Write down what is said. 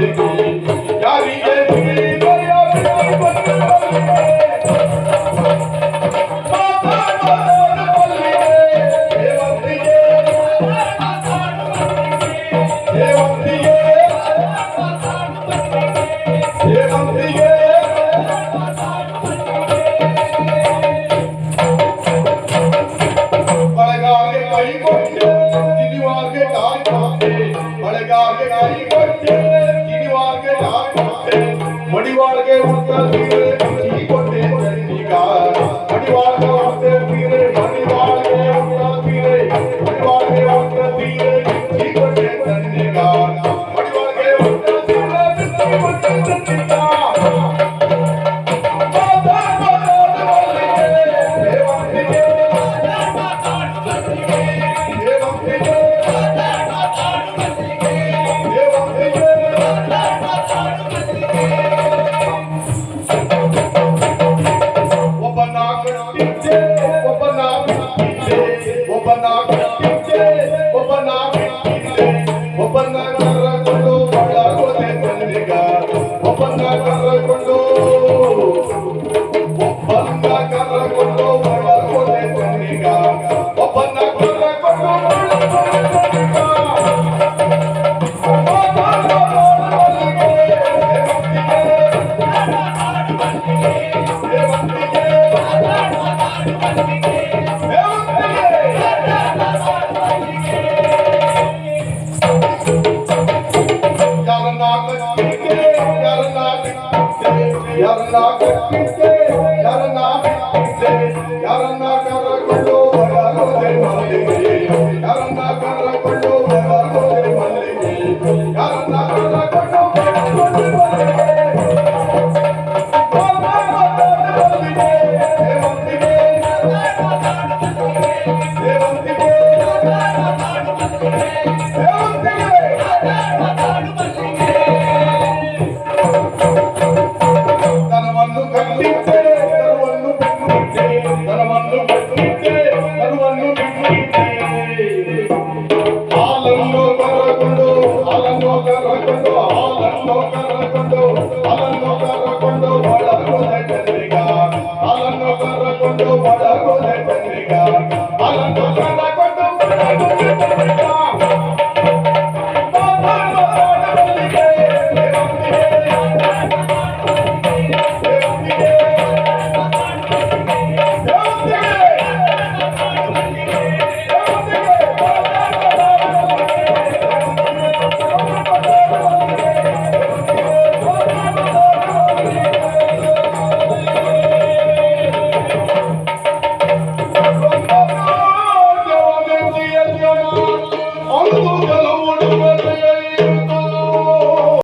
Thank you. guardia, guardia, guardia. ಒಬ್ಬನ ಕರ್ರಕೊಂಡು ಒಬ್ಬನ ಕರ್ರಕೊಂಡು yarına gittik yarına gittik yarına kara toca, toca.